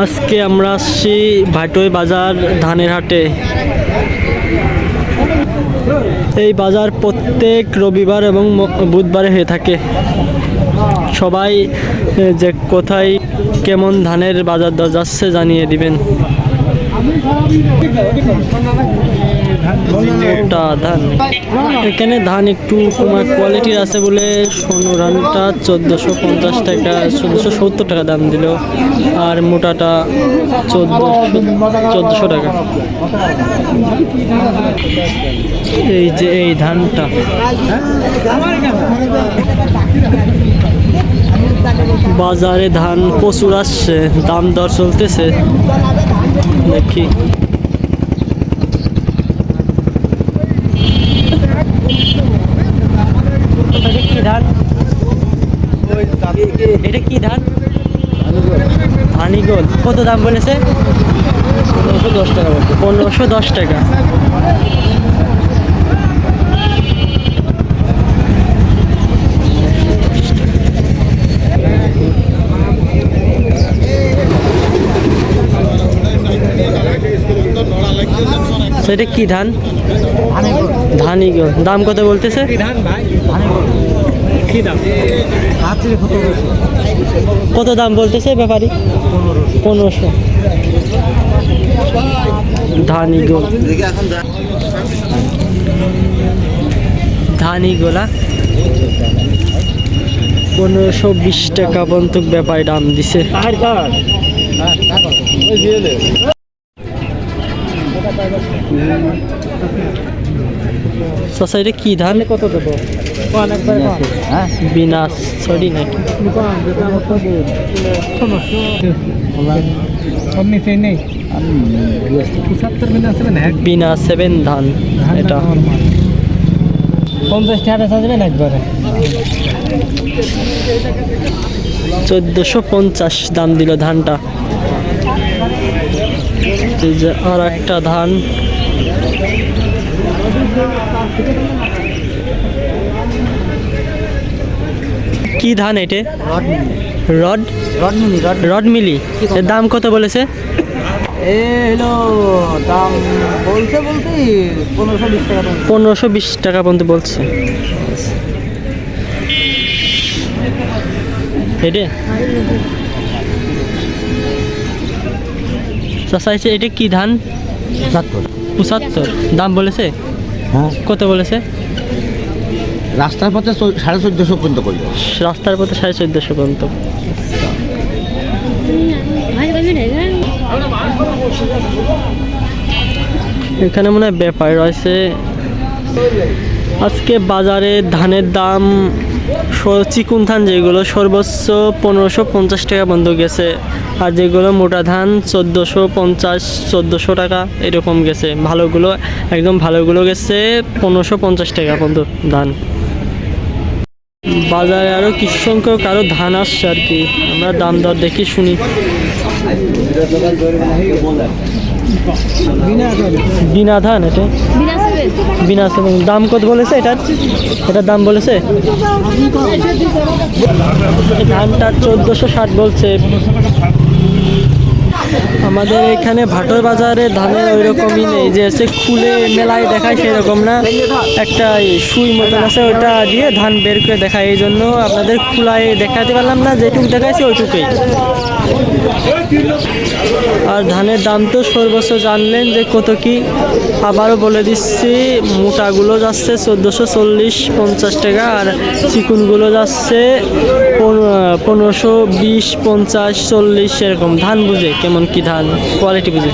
আজকে আমরা আসছি ভাটই বাজার ধানের হাটে। এই বাজার প্রত্যেক রবিবার এবং বুধবারে হয়ে থাকে। সবাই যে কোথায় কেমন ধানের বাজার দর যাচ্ছে জানিয়ে দিবেন। ধান। এখানে ধান একটু কমার কোয়ালিটির আছে বলে সোনো ধানটা চোদ্দোশো পঞ্চাশ টাকা, চোদ্দোশো সত্তর টাকা দাম দিল। আর মোটাটা চোদ্দোশো চোদ্দোশো টাকা। এই যে এই ধানটা। বাজারে ধান প্রচুর আসছে, দাম দর চলতেছে। দেখি কি ধান এটা কি ধান? হানিগোল। কত দাম বলেছে? পনেরোশো দশ টাকা। পনেরোশো দশ টাকা। সেটা কি ধান? ধানিগোল দাম কত বলতেছে? কত দাম বলতেছে ব্যাপারী? পনেরোশো। ধানি গোল। ধানি গোলা। পনেরোশো বিশ টাকা পর্যন্ত ব্যাপারী দাম দিছে। সোসাইটি কি ধান? কত দেবো? একবারে চোদ্দোশো পঞ্চাশ দাম দিল ধানটা। আর একটা ধান। কি ধান এটে? রড? রড মিনি রড মিলি। এর দাম কত বলেছে? এ হলো দাম বলতে বলতে পনেরোশো বিশ টাকা পনেরোশো বিশ টাকা পর্যন্ত বলছে। এটা? চাষা এটা কি ধান? পঁচাত্তর। পঁচাত্তর। দাম বলেছে? হ্যাঁ। কত বলেছে? রাস্তার পথে সাড়ে চোদ্দোশো পর্যন্ত করল রাস্তার পথে সাড়ে চোদ্দোশো পর্যন্ত। এখানে মনে হয় ব্যাপার রয়েছে। আজকে বাজারে ধানের দাম চিকুন ধান যেগুলো সর্বোচ্চ পনেরোশো পঞ্চাশ টাকা বন্ধ গেছে। আর যেগুলো মোটা ধান, চোদ্দোশো পঞ্চাশ, চোদ্দোশো টাকা, এরকম গেছে। ভালোগুলো, একদম ভালোগুলো গেছে পনেরোশো পঞ্চাশ টাকা পর্যন্ত ধান। বাজারে আরও কিছু সংখ্যক আরও ধান আসছে আর কি। আমরা দাম দর দেখি শুনি। বিনা ধান এটা? বিনা সেভেন দাম কত বলেছে এটার? এটার দাম বলেছে? ধানটা চোদ্দোশো ষাট বলছে। আমাদের এখানে ভাটর বাজারে ধানের ওই রকমই নেই যে হচ্ছে খুলে মেলায় দেখায় সেরকম না একটা সুই মতন আছে ওটা দিয়ে ধান বের করে দেখায় এই জন্য আপনাদের খোলায় দেখাতে পারলাম না যেটুক দেখাইছে ওইটুকুই আর ধানের দাম তো সর্বোচ্চ জানলেন যে কত কি আবারও বলে দিচ্ছি মোটাগুলো যাচ্ছে চোদ্দোশো চল্লিশ পঞ্চাশ টাকা আর চিকুনগুলো যাচ্ছে পন- পনেরোশো বিশ পঞ্চাশ চল্লিশ এরকম। ধান বুঝে কেমন কি ধান? কোয়ালিটি বুঝে।